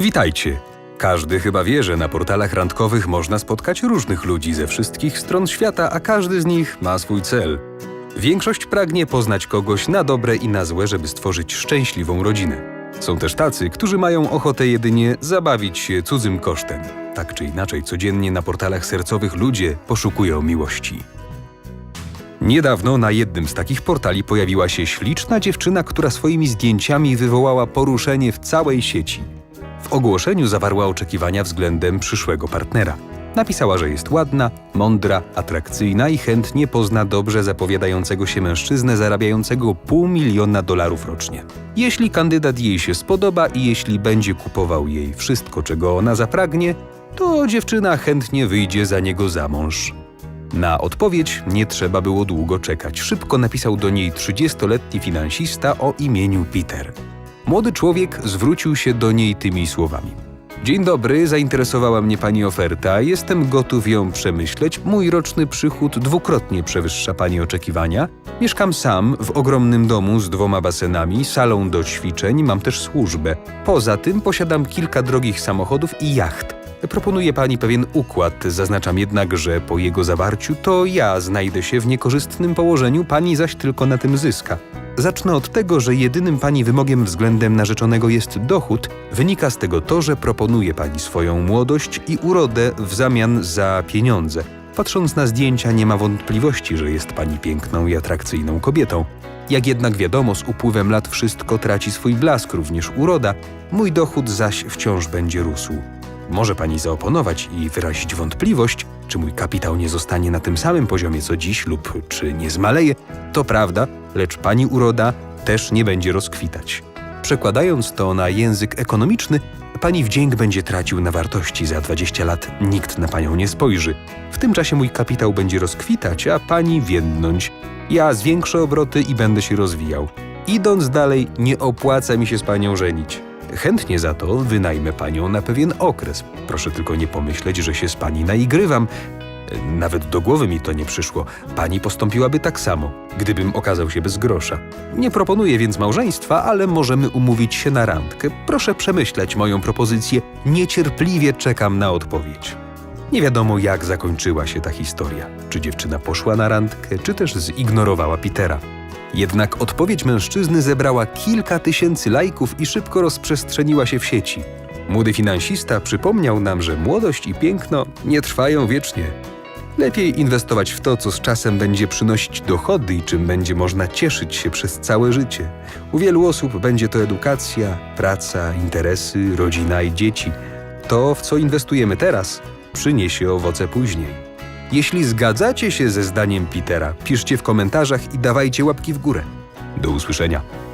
Witajcie. Każdy chyba wie, że na portalach randkowych można spotkać różnych ludzi ze wszystkich stron świata, a każdy z nich ma swój cel. Większość pragnie poznać kogoś na dobre i na złe, żeby stworzyć szczęśliwą rodzinę. Są też tacy, którzy mają ochotę jedynie zabawić się cudzym kosztem. Tak czy inaczej, codziennie na portalach sercowych ludzie poszukują miłości. Niedawno na jednym z takich portali pojawiła się śliczna dziewczyna, która swoimi zdjęciami wywołała poruszenie w całej sieci. W ogłoszeniu zawarła oczekiwania względem przyszłego partnera. Napisała, że jest ładna, mądra, atrakcyjna i chętnie pozna dobrze zapowiadającego się mężczyznę zarabiającego pół miliona dolarów rocznie. Jeśli kandydat jej się spodoba i jeśli będzie kupował jej wszystko, czego ona zapragnie, to dziewczyna chętnie wyjdzie za niego za mąż. Na odpowiedź nie trzeba było długo czekać. Szybko napisał do niej 30-letni finansista o imieniu Peter. Młody człowiek zwrócił się do niej tymi słowami. Dzień dobry, zainteresowała mnie pani oferta. Jestem gotów ją przemyśleć. Mój roczny przychód dwukrotnie przewyższa pani oczekiwania. Mieszkam sam w ogromnym domu z dwoma basenami, salą do ćwiczeń, mam też służbę. Poza tym posiadam kilka drogich samochodów i jacht. Proponuje pani pewien układ, zaznaczam jednak, że po jego zawarciu to ja znajdę się w niekorzystnym położeniu, pani zaś tylko na tym zyska. Zacznę od tego, że jedynym pani wymogiem względem narzeczonego jest dochód. Wynika z tego to, że proponuje pani swoją młodość i urodę w zamian za pieniądze. Patrząc na zdjęcia, nie ma wątpliwości, że jest pani piękną i atrakcyjną kobietą. Jak jednak wiadomo, z upływem lat wszystko traci swój blask, również uroda, mój dochód zaś wciąż będzie rósł. Może pani zaoponować i wyrazić wątpliwość, czy mój kapitał nie zostanie na tym samym poziomie co dziś lub czy nie zmaleje. To prawda, lecz pani uroda też nie będzie rozkwitać. Przekładając to na język ekonomiczny, pani wdzięk będzie tracił na wartości. Za 20 lat nikt na panią nie spojrzy. W tym czasie mój kapitał będzie rozkwitać, a pani więdnąć. Ja zwiększę obroty i będę się rozwijał. Idąc dalej, nie opłaca mi się z panią żenić. Chętnie za to wynajmę panią na pewien okres. Proszę tylko nie pomyśleć, że się z pani naigrywam. Nawet do głowy mi to nie przyszło. Pani postąpiłaby tak samo, gdybym okazał się bez grosza. Nie proponuję więc małżeństwa, ale możemy umówić się na randkę. Proszę przemyśleć moją propozycję. Niecierpliwie czekam na odpowiedź. Nie wiadomo, jak zakończyła się ta historia. Czy dziewczyna poszła na randkę, czy też zignorowała Petera. Jednak odpowiedź mężczyzny zebrała kilka tysięcy lajków i szybko rozprzestrzeniła się w sieci. Młody finansista przypomniał nam, że młodość i piękno nie trwają wiecznie. Lepiej inwestować w to, co z czasem będzie przynosić dochody i czym będzie można cieszyć się przez całe życie. U wielu osób będzie to edukacja, praca, interesy, rodzina i dzieci. To, w co inwestujemy teraz, przyniesie owoce później. Jeśli zgadzacie się ze zdaniem Petera, piszcie w komentarzach i dawajcie łapki w górę. Do usłyszenia.